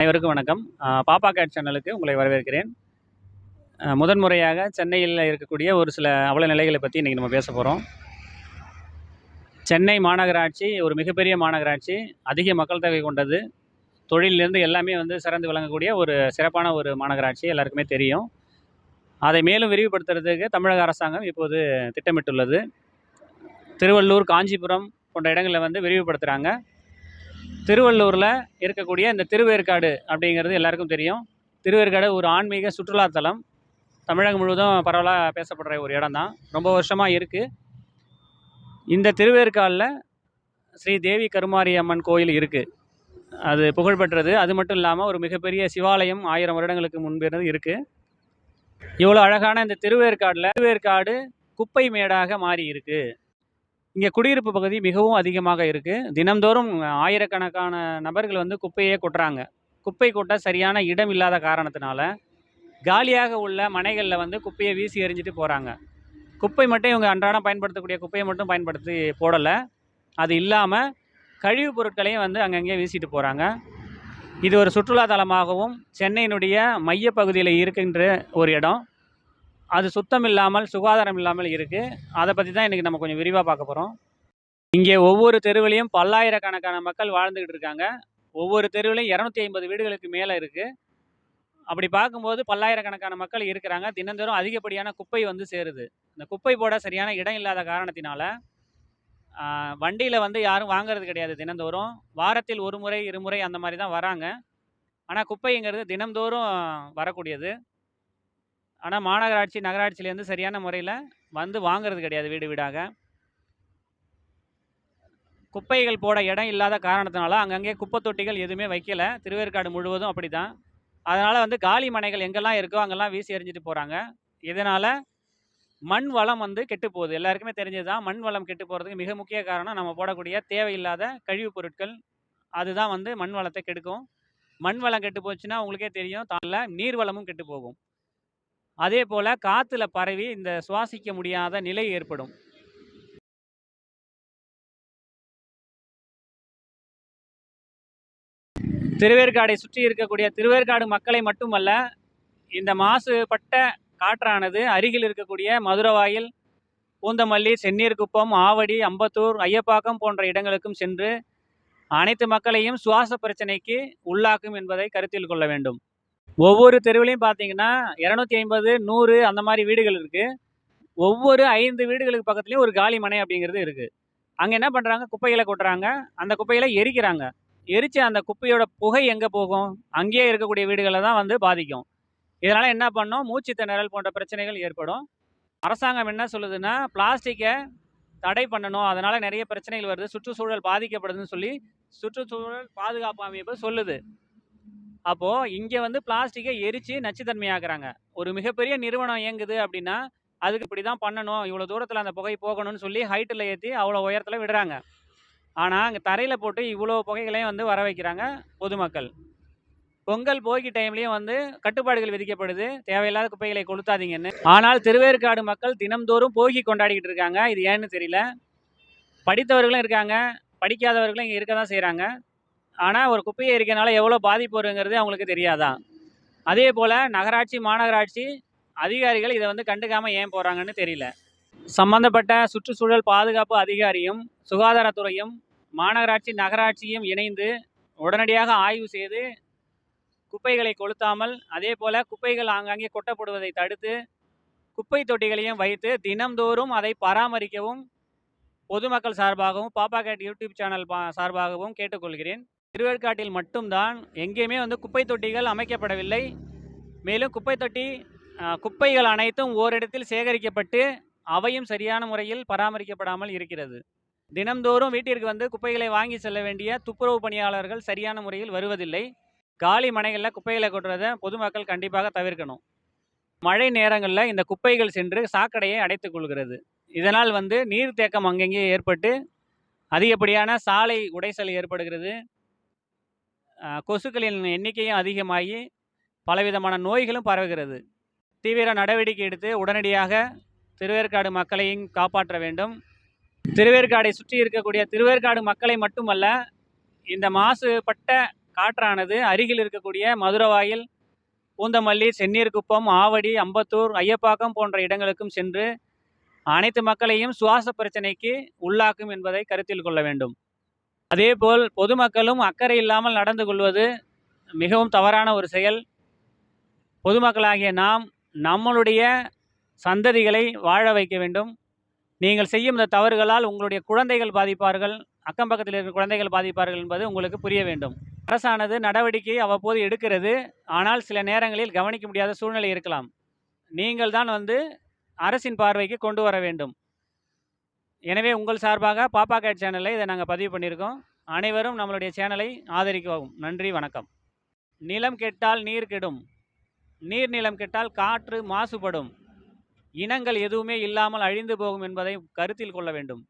அனைவருக்கும் வணக்கம். பாப்பா கேட் சேனலுக்கு உங்களை வரவேற்கிறேன். முதன்முறையாக முதன் முறையாக சென்னையில் இருக்கக்கூடிய ஒரு சில அவல நிலைகளை பற்றி இன்றைக்கி நம்ம பேச போகிறோம் சென்னை மாநகராட்சி ஒரு மிகப்பெரிய மாநகராட்சி அதிக மக்கள் தொகை கொண்டது. தொழிலிருந்து எல்லாமே வந்து சிறந்து விளங்கக்கூடிய ஒரு சிறப்பான ஒரு மாநகராட்சி எல்லாருக்குமே தெரியும். அதை மேலும் விரிவுபடுத்துறதுக்கு தமிழக அரசாங்கம் இப்போது திட்டமிட்டுள்ளது. திருவள்ளூர் காஞ்சிபுரம் போன்ற இடங்களில் வந்து விரிவுபடுத்துகிறாங்க திருவள்ளூரில் இருக்கக்கூடிய இந்த திருவேற்காடு அப்படிங்கிறது எல்லாருக்கும் தெரியும். திருவேற்காடு ஒரு ஆன்மீக சுற்றுலாத்தலம் தமிழகம் முழுவதும் பரவலாக பேசப்படுற ஒரு இடம் தான். ரொம்ப வருஷமாக இருக்குது இந்த திருவேற்காடில் ஸ்ரீ தேவி கருமாரி அம்மன் கோயில் இருக்குது அது புகழ்பெற்றது. அது மட்டும் இல்லாமல் ஒரு மிகப்பெரிய சிவாலயம் ஆயிரம் வருடங்களுக்கு முன்பிருந்து இருக்குது இவ்வளோ அழகான இந்த திருவேற்காடில் திருவேற்காடு குப்பை மேடாக மாறி இருக்குது இங்கே குடியிருப்பு பகுதி மிகவும் அதிகமாக இருக்குது தினம்தோறும் ஆயிரக்கணக்கான நபர்கள் வந்து குப்பையே கொட்டுறாங்க. குப்பை கொட்ட சரியான இடம் இல்லாத காரணத்தினால காலியாக உள்ள மனைகளில் வந்து குப்பையை வீசி எறிஞ்சிட்டு போகிறாங்க குப்பை மட்டும் இவங்க அன்றாடம் பயன்படுத்தக்கூடிய குப்பையை மட்டும் பயன்படுத்தி போடலை. அது இல்லாமல் கழிவுப் பொருட்களையும் வந்து அங்கங்கே வீசிட்டு போகிறாங்க இது ஒரு சுற்றுலா தலமாகவும் சென்னையினுடைய மையப்பகுதியில் இருக்கின்ற ஒரு இடம். அது சுத்தம் இல்லாமல் சுகாதாரம் இல்லாமல் இருக்குது அதை பற்றி தான் இன்றைக்கி நம்ம கொஞ்சம் விரிவாக பார்க்க போகிறோம் இங்கே ஒவ்வொரு தெருவிலையும் பல்லாயிரக்கணக்கான மக்கள் வாழ்ந்துக்கிட்டு இருக்காங்க. ஒவ்வொரு தெருவிலையும் இரநூத்தி ஐம்பது வீடுகளுக்கு மேலே இருக்குது அப்படி பார்க்கும்போது பல்லாயிரக்கணக்கான மக்கள் இருக்கிறாங்க. தினந்தோறும் அதிகப்படியான குப்பை வந்து சேருது. இந்த குப்பை போட சரியான இடம் இல்லாத காரணத்தினால வண்டியில் வந்து யாரும் வாங்குறது கிடையாது தினந்தோறும். வாரத்தில் ஒரு முறை இருமுறை அந்த மாதிரி தான் வராங்க. ஆனால் குப்பைங்கிறது தினந்தோறும் வரக்கூடியது. ஆனால் மாநகராட்சி நகராட்சியிலேருந்து சரியான முறையில் வந்து வாங்குறது கிடையாது வீடு வீடாக. குப்பைகள் போட இடம் இல்லாத காரணத்தினால அங்கங்கே குப்பை தொட்டிகள் எதுவுமே வைக்கல. திருவேற்காடு முழுவதும் அப்படி தான் அதனால் வந்து காலி மனைகள் எங்கெல்லாம் இருக்கோ அங்கெல்லாம் வீசி எறிஞ்சிட்டு போகிறாங்க இதனால் மண் வளம் வந்து கெட்டு போகுது. எல்லாருக்குமே தெரிஞ்சது தான் மண் வளம் கெட்டு போகிறதுக்கு மிக முக்கிய காரணம் நம்ம போடக்கூடிய தேவையில்லாத கழிவுப் பொருட்கள். அதுதான் வந்து மண் வளத்தை கெடுக்கும். மண் வளம் கெட்டு போச்சுன்னா உங்களுக்கே தெரியும். தானில் நீர் வளமும் கெட்டு போகும். அதே போல் காற்றுல பரவி இந்த சுவாசிக்க முடியாத நிலை ஏற்படும். திருவேற்காடை சுற்றி இருக்கக்கூடிய திருவேற்காடு மக்களை மட்டுமல்ல இந்த மாசுபட்ட காற்றானது அருகில் இருக்கக்கூடிய மதுரவாயில் பூந்தமல்லி சென்னீர்குப்பம் ஆவடி அம்பத்தூர் ஐயப்பாக்கம் போன்ற இடங்களுக்கும் சென்று அனைத்து மக்களையும் சுவாச பிரச்சனைக்கு உள்ளாக்கும் என்பதை கருத்தில் கொள்ள வேண்டும். ஒவ்வொரு தெருவிலையும் பார்த்தீங்கன்னா இரநூத்தி ஐம்பது நூறு அந்த மாதிரி வீடுகள் இருக்குது ஒவ்வொரு ஐந்து வீடுகளுக்கு பக்கத்துலேயும் ஒரு காலி மனை அப்படிங்கிறது இருக்குது அங்கே என்ன பண்ணுறாங்க குப்பைகளை கொட்டுறாங்க. அந்த குப்பைகளை எரிக்கிறாங்க. எரிச்ச அந்த குப்பையோட புகை எங்கே போகும்? அங்கேயே இருக்கக்கூடிய வீடுகளை தான் வந்து பாதிக்கும். இதனால் என்ன பண்ணோம்? மூச்சு திணறல் போன்ற பிரச்சனைகள் ஏற்படும். அரசாங்கம் என்ன சொல்லுதுன்னா பிளாஸ்டிக்கை தடை பண்ணணும். அதனால் நிறைய பிரச்சனைகள் வருது. சுற்றுச்சூழல் பாதிக்கப்படுதுன்னு சொல்லி சுற்றுச்சூழல் பாதுகாப்பு அமைப்பு சொல்லுது. அப்போது இங்கே வந்து பிளாஸ்டிக்கை எரித்து நச்சுத்தன்மையாக்குறாங்க. ஒரு மிகப்பெரிய நிறுவனம் இயங்குது அப்படின்னா அதுக்கு இப்படி தான் பண்ணணும். இவ்வளோ தூரத்தில் அந்த புகை போகணும்னு சொல்லி ஹைட்டில் ஏற்றி அவ்வளோ உயரத்தில் விடுறாங்க. ஆனால் அங்கே தரையில் போட்டு இவ்வளோ புகைகளையும் வந்து வர வைக்கிறாங்க பொதுமக்கள். பொங்கல் போகி டைம்லேயும் வந்து கட்டுப்பாடுகள் விதிக்கப்படுது. தேவையில்லாத குப்பைகளை கொளுத்தாதீங்கன்னு. ஆனால் திருவேற்காடு மக்கள் தினம்தோறும் போகி கொண்டாடிக்கிட்டு இருக்காங்க. இது ஏன்னு தெரியல. படித்தவர்களும் இருக்காங்க. படிக்காதவர்களும் இங்கே இருக்க தான் செய்கிறாங்க ஆனால் ஒரு குப்பையை இருக்கனால எவ்வளோ பாதிப்பு வருங்கிறது அவங்களுக்கு தெரியாதான் அதே போல் நகராட்சி மாநகராட்சி அதிகாரிகள் இதை வந்து கண்டுக்காமல் ஏன் போகிறாங்கன்னு தெரியல. சம்பந்தப்பட்ட சுற்றுச்சூழல் பாதுகாப்பு அதிகாரியும் சுகாதாரத்துறையும் மாநகராட்சி நகராட்சியும் இணைந்து உடனடியாக ஆய்வு செய்து குப்பைகளை கொளுத்தாமல் அதே போல் குப்பைகள் ஆங்காங்கே கொட்டப்படுவதை தடுத்து குப்பை தொட்டிகளையும் வைத்து தினம்தோறும் அதை பராமரிக்கவும் பொதுமக்கள் சார்பாகவும் பாப்பா கேட் யூடியூப் சேனல் சார்பாகவும் கேட்டுக்கொள்கிறேன். திருவேற்காட்டில் மட்டும்தான் எங்கேயுமே வந்து குப்பை தொட்டிகள் அமைக்கப்படவில்லை. மேலும் குப்பை தொட்டி குப்பைகள் அனைத்தும் ஓரிடத்தில் சேகரிக்கப்பட்டு அவையும் சரியான முறையில் பராமரிக்கப்படாமல் இருக்கிறது. தினம்தோறும் வீட்டிற்கு வந்து குப்பைகளை வாங்கி செல்ல வேண்டிய துப்புரவு பணியாளர்கள் சரியான முறையில் வருவதில்லை. காலி மனைகளில் குப்பைகளை கொட்டுறதை பொதுமக்கள் கண்டிப்பாக தவிர்க்கணும். மழை நேரங்களில் இந்த குப்பைகள் சென்று சாக்கடையை அடைத்துக் கொள்கிறது. இதனால் வந்து நீர்த்தேக்கம் அங்கங்கே ஏற்பட்டு அதிகப்படியான சாலை உடைசல் ஏற்படுகிறது. கொசுக்களின் எண்ணிக்கையும் அதிகமாகி பலவிதமான நோய்களும் பரவுகிறது. தீவிர நடவடிக்கை எடுத்து உடனடியாக திருவேற்காடு மக்களையும் காப்பாற்ற வேண்டும். திருவேற்காடை சுற்றி இருக்கக்கூடிய திருவேற்காடு மக்களை மட்டுமல்ல இந்த மாசுபட்ட காற்றானது அருகில் இருக்கக்கூடிய மதுரவாயில் பூந்தமல்லி செந்நீர்குப்பம் ஆவடி அம்பத்தூர் ஐயப்பாக்கம் போன்ற இடங்களுக்கும் சென்று அனைத்து மக்களையும் சுவாச பிரச்சனைக்கு உள்ளாக்கும் என்பதை கருத்தில் கொள்ள வேண்டும். அதேபோல் பொதுமக்களும் அக்கறை இல்லாமல் நடந்து கொள்வது மிகவும் தவறான ஒரு செயல். பொதுமக்களாகிய நாம் நம்மளுடைய சந்ததிகளை வாழ வைக்க வேண்டும். நீங்கள் செய்யும் இந்த தவறுகளால் உங்களுடைய குழந்தைகள் பாதிப்பார்கள் அக்கம் பக்கத்தில் இருக்கிற குழந்தைகள் பாதிப்பார்கள் என்பது உங்களுக்கு புரிய வேண்டும். அரசானது நடவடிக்கை அவ்வப்போது எடுக்கிறது. ஆனால் சில நேரங்களில் கவனிக்க முடியாத சூழ்நிலை இருக்கலாம். நீங்கள் தான் வந்து அரசின் பார்வைக்கு கொண்டு வர வேண்டும். எனவே உங்கள் சார்பாக பாப்பா கேட் சேனலில் இதை நாங்கள் பதிவு பண்ணியிருக்கோம். அனைவரும் நம்மளுடைய சேனலை ஆதரிக்கவும். நன்றி வணக்கம். நிலம் கெட்டால் நீர் கெடும். நீர் நிலம் கெட்டால் காற்று மாசுபடும். இனங்கள் எதுவுமே இல்லாமல் அழிந்து போகும் என்பதை கருத்தில் கொள்ள வேண்டும்.